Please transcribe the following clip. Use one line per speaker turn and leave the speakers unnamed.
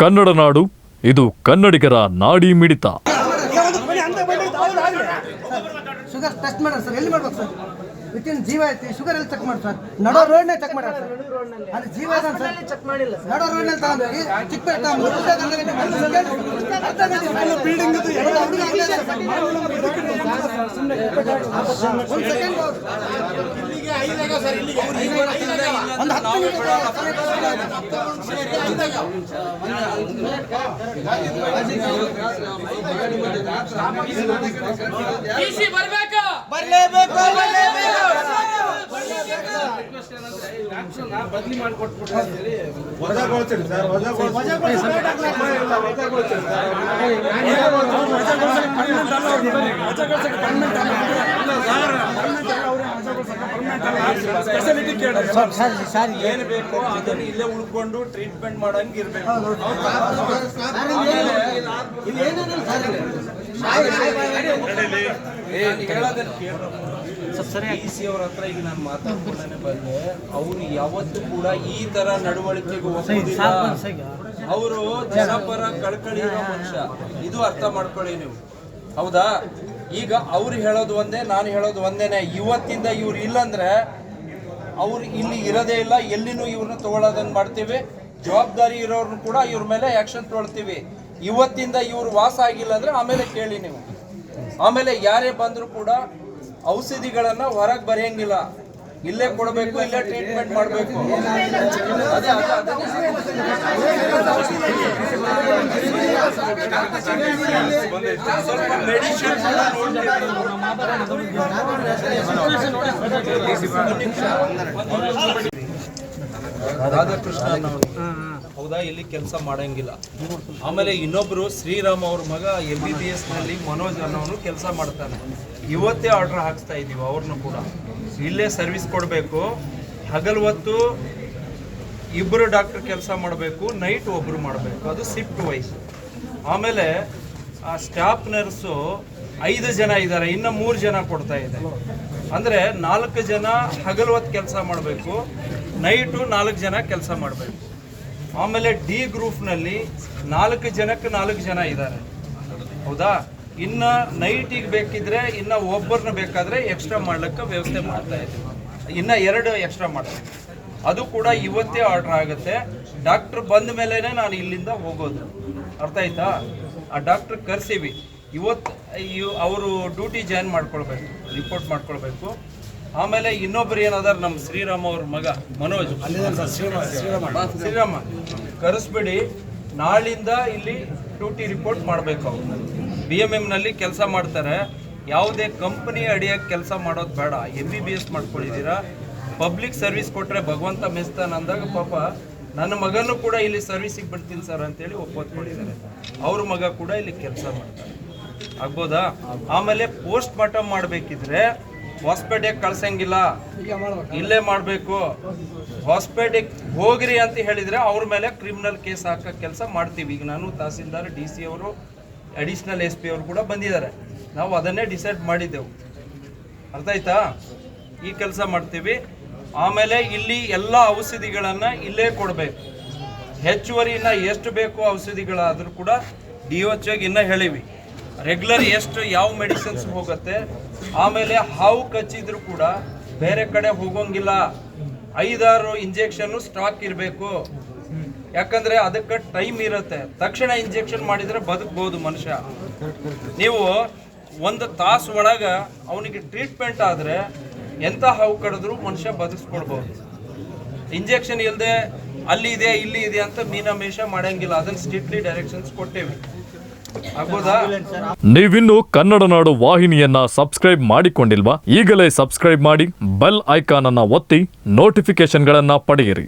ಕನ್ನಡ ನಾಡು ಇದು ಕನ್ನಡಿಗರ ನಾಡಿ ಮಿಡಿತ.
ಶುಗರ್ ಟೆಸ್ಟ್ ಮಾಡ್ರಿ ಸರ್. ಎಲ್ಲಿ ಮಾಡ್ಬೇಕು ಸರ್? ವಿತಿನ್ ಜೀವ ಐತಿ ಶುಗರ್ ಎಲ್ಲಿ ಚೆಕ್ ಮಾಡಿ ಸರ್? ನಡೋ ರೋಡ್ನೇ ಚೆಕ್ ಮಾಡ್ರಿ ಸರ್. ಅಲ್ಲಿ ಜೀವ ಇದೆ ಸರ್ ಚೆಕ್ ಮಾಡಿಲ್ಲ ನಡೋ ರೋಡ್ನಲ್ಲಿ ತಗೊಂಡೋಗಿ ಚಿಕ್ಕಪೇಟೆ ತಗೊಂಡು ಅರ್ಧ ಗಂಟೆ ಬಿಲ್ಡಿಂಗ್ ಒಂದು ಸೆಕೆಂಡ್ ಒಂದು ಹತ್ತು
ಟಿಸಿ ಬರ್ಬೇಕಾ
ವಜಾಗೊಳಿಸ್ರಿ ಸರ್ ವಜಾಗೊಳಿಸ್ರಿ
ಏನ್ ಬೇಕು ಅದನ್ನ ಇಲ್ಲೇ ಉಳ್ಕೊಂಡು ಟ್ರೀಟ್ಮೆಂಟ್ ಮಾಡಂಗೆ ಇರ್ಬೇಕು. ಡಿ ಸಿ ಅವ್ರ ಹತ್ರ ಈಗ ನಾನು ಮಾತಾಡ್ಕೊಂಡೇ ಬಂದೆ. ಅವ್ರು ಯಾವತ್ತೂ ಕೂಡ ಈ ತರ ನಡವಳಿಕೆಗೆ ಒಪ್ಪೋದಿಲ್ಲ ಅವರು ಜನಪರ ಕಳ್ಕಳಿ ಇರೋ ಮನುಷ್ಯ ಇದು ಅರ್ಥ ಮಾಡ್ಕೊಳ್ಳಿ ನೀವು. ಹೌದಾ? ಈಗ ಅವ್ರು ಹೇಳೋದು ಒಂದೇ ನಾನು ಹೇಳೋದು ಒಂದೇನೆ. ಇವತ್ತಿಂದ ಇವ್ರು ಇಲ್ಲಂದ್ರೆ ಅವ್ರು ಇಲ್ಲಿ ಇರೋದೇ ಇಲ್ಲ, ಎಲ್ಲಿನೂ ಇವ್ರನ್ನ ತಗೊಳ್ಳೋದಂಗೆ ಮಾಡ್ತೀವಿ. ಜವಾಬ್ದಾರಿ ಇರೋರ್ನು ಕೂಡ ಇವ್ರ ಮೇಲೆ ಆಕ್ಷನ್ ತೊಗೊಳ್ತೀವಿ. ಇವತ್ತಿಂದ ಇವ್ರು ವಾಸ ಆಗಿಲ್ಲ ಅಂದ್ರೆ ಆಮೇಲೆ ಕೇಳಿ ನೀವು. ಆಮೇಲೆ ಯಾರೇ ಬಂದರೂ ಕೂಡ ಔಷಧಿಗಳನ್ನ ಹೊರಗೆ ಬರೆಯಂಗಿಲ್ಲ. ಇಲ್ಲೇ ಕೊಡಬೇಕು, ಇಲ್ಲೇ ಟ್ರೀಟ್ಮೆಂಟ್ ಮಾಡಬೇಕು. ರಾಧಾಕೃಷ್ಣ. ಹೌದಾ? ಇಲ್ಲಿ ಕೆಲಸ ಮಾಡಂಗಿಲ್ಲ. ಆಮೇಲೆ ಇನ್ನೊಬ್ರು ಶ್ರೀರಾಮ್ ಅವ್ರ ಮಗ ಎಂ ಬಿ ಬಿ ಎಸ್ನಲ್ಲಿ ಮನೋಜ್ ಅನ್ನೋನು ಕೆಲಸ ಮಾಡ್ತಾನೆ. ಇವತ್ತೇ ಆರ್ಡರ್ ಹಾಕ್ಸ್ತಾ ಇದೀವಿ ಅವ್ರನ್ನು ಕೂಡ. ಇಲ್ಲೇ ಸರ್ವಿಸ್ ಕೊಡಬೇಕು. ಹಗಲ್ ಹೊತ್ತು ಇಬ್ಬರು ಡಾಕ್ಟರ್ ಕೆಲಸ ಮಾಡಬೇಕು ನೈಟ್ ಒಬ್ಬರು ಮಾಡಬೇಕು. ಅದು ಶಿಫ್ಟ್ ವೈಸ್ ಆಮೇಲೆ ಆ ಸ್ಟಾಫ್ ನರ್ಸು ಐದು ಜನ ಇದ್ದಾರೆ, ಇನ್ನು ಮೂರು ಜನ ಕೊಡ್ತಾ ಇದೆ. ಅಂದರೆ ನಾಲ್ಕು ಜನ ಹಗಲು ಹೊತ್ತು ಕೆಲಸ ಮಾಡಬೇಕು ನೈಟು ನಾಲ್ಕು ಜನ ಕೆಲಸ ಮಾಡಬೇಕು. ಆಮೇಲೆ ಡಿ ಗ್ರೂಪ್ನಲ್ಲಿ ನಾಲ್ಕು ಜನಕ್ಕೆ ನಾಲ್ಕು ಜನ ಇದ್ದಾರೆ. ಹೌದಾ? ಇನ್ನು ನೈಟಿಗೆ ಬೇಕಿದ್ರೆ ಇನ್ನು ಒಬ್ಬರನ್ನ ಬೇಕಾದರೆ ಎಕ್ಸ್ಟ್ರಾ ಮಾಡ್ಲಿಕ್ಕೆ ವ್ಯವಸ್ಥೆ ಮಾಡ್ತಾ ಇದ್ದೀವಿ ಇನ್ನು ಎರಡು ಎಕ್ಸ್ಟ್ರಾ ಮಾಡ್ತೀವಿ ಅದು ಕೂಡ ಇವತ್ತೇ ಆರ್ಡರ್ ಆಗುತ್ತೆ. ಡಾಕ್ಟ್ರ್ ಬಂದ ಮೇಲೆ ನಾನು ಇಲ್ಲಿಂದ ಹೋಗೋದು. ಅರ್ಥ ಆಯ್ತಾ? ಆ ಡಾಕ್ಟ್ರ್ ಕರ್ಸೀವಿ. ಇವತ್ತು ಇವ್ ಅವರು ಡ್ಯೂಟಿ ಜಾಯ್ನ್ ಮಾಡ್ಕೊಳ್ಬೇಕು ರಿಪೋರ್ಟ್ ಮಾಡ್ಕೊಳ್ಬೇಕು. ಆಮೇಲೆ ಇನ್ನೊಬ್ರು ಏನಾದ್ರು ನಮ್ಮ ಶ್ರೀರಾಮ ಅವ್ರ ಮಗ ಮನೋಜ್. ಶ್ರೀರಾಮ ಕರೆಸ್ಬಿಡಿ ನಾಳಿಂದ ಇಲ್ಲಿ ಡ್ಯೂಟಿ ರಿಪೋರ್ಟ್ ಮಾಡಬೇಕು ಅವ್ರು. ಬಿ ಎಂ ಎಮ್ನಲ್ಲಿ ಕೆಲಸ ಮಾಡ್ತಾರೆ. ಯಾವುದೇ ಕಂಪನಿ ಅಡಿಯಾಗಿ ಕೆಲಸ ಮಾಡೋದು ಬೇಡ. ಎಂ ಬಿ ಬಿ ಎಸ್ ಮಾಡ್ಕೊಂಡಿದ್ದೀರಾ ಪಬ್ಲಿಕ್ ಸರ್ವಿಸ್ ಕೊಟ್ಟರೆ ಭಗವಂತ ಮೆಸ್ತಾನ ಅಂದಾಗ ಪಾಪ ನನ್ನ ಮಗನೂ ಕೂಡ ಇಲ್ಲಿ ಸರ್ವಿಸಿಗೆ ಬಿಡ್ತೀನಿ ಸರ್ ಅಂತೇಳಿ ಒಪ್ಪತ್ಕೊಂಡಿದ್ದಾರೆ ಅವ್ರ ಮಗ ಕೂಡ ಇಲ್ಲಿ ಕೆಲಸ ಮಾಡ್ತಾರೆ ಆಗ್ಬೋದಾ? ಆಮೇಲೆ ಪೋಸ್ಟ್ ಮಾರ್ಟಮ್ ಮಾಡಬೇಕಿದ್ರೆ ಹೊಸಪೇಟೆಗೆ ಕಳ್ಸಂಗಿಲ್ಲ. ಇಲ್ಲೇ ಮಾಡಬೇಕು. ಹಾಸ್ಪಿಟಲ್ ಹೋಗ್ರಿ ಅಂತ ಹೇಳಿದರೆ ಅವ್ರ ಮೇಲೆ ಕ್ರಿಮಿನಲ್ ಕೇಸ್ ಹಾಕೋ ಕೆಲಸ ಮಾಡ್ತೀವಿ. ಈಗ ನಾನು ತಹಸೀಲ್ದಾರ್ ಡಿ ಸಿ ಅವರು ಅಡಿಷನಲ್ ಎಸ್ ಪಿ ಅವರು ಕೂಡ ಬಂದಿದ್ದಾರೆ. ನಾವು ಅದನ್ನೇ ಡಿಸೈಡ್ ಮಾಡಿದ್ದೆವು. ಅರ್ಥ ಆಯ್ತಾ? ಈ ಕೆಲಸ ಮಾಡ್ತೀವಿ. ಆಮೇಲೆ ಇಲ್ಲಿ ಎಲ್ಲ ಔಷಧಿಗಳನ್ನು ಇಲ್ಲೇ ಕೊಡಬೇಕು. ಹೆಚ್ಚುವರಿ ಇನ್ನು ಎಷ್ಟು ಬೇಕು ಔಷಧಿಗಳಾದರೂ ಕೂಡ ಡಿ ಎಚ್ ಇನ್ನೂ ಹೇಳಿವಿ. ರೆಗ್ಯುಲರ್ ಎಷ್ಟು ಯಾವ ಮೆಡಿಸಿನ್ಸ್ ಹೋಗುತ್ತೆ ಆಮೇಲೆ ಹಾವು ಕಚ್ಚಿದ್ರು ಕೂಡ ಬೇರೆ ಕಡೆ ಹೋಗೋಂಗಿಲ್ಲ. ಐದಾರು ಇಂಜೆಕ್ಷನ್ ಸ್ಟಾಕ್ ಇರಬೇಕು. ಯಾಕಂದ್ರೆ ಅದಕ್ಕೆ ಟೈಮ್ ಇರುತ್ತೆ. ತಕ್ಷಣ ಇಂಜೆಕ್ಷನ್ ಮಾಡಿದರೆ ಬದುಕ್ಬೋದು ಮನುಷ್ಯ. ನೀವು ಒಂದು ತಾಸು ಒಳಗೆ ಅವನಿಗೆ ಟ್ರೀಟ್ಮೆಂಟ್ ಆದರೆ ಎಂಥ ಹಾವು ಕಡಿದ್ರು ಮನುಷ್ಯ ಬದುಕಿಸ್ಕೊಡ್ಬೋದು ಇಂಜೆಕ್ಷನ್ ಇಲ್ಲದೆ ಅಲ್ಲಿ ಇದೆ, ಇಲ್ಲಿ ಇದೆ ಅಂತ ಮೀನಾಮೇಷ ಮಾಡಂಗಿಲ್ಲ. ಅದನ್ನ ಸ್ಟ್ರಿಕ್ಟ್ಲಿ ಡೈರೆಕ್ಷನ್ಸ್ ಕೊಟ್ಟೇವೆ.
ನೀವಿನ್ನು ಕನ್ನಡ ನಾಡು ವಾಹಿನಿಯನ್ನ ಸಬ್ಸ್ಕ್ರೈಬ್ ಮಾಡಿಕೊಂಡಿಲ್ವಾ? ಈಗಲೇ ಸಬ್ಸ್ಕ್ರೈಬ್ ಮಾಡಿ, ಬೆಲ್ ಐಕಾನ್ ಅನ್ನ ಒತ್ತಿ ನೋಟಿಫಿಕೇಶನ್ಗಳನ್ನ ಪಡೆಯಿರಿ.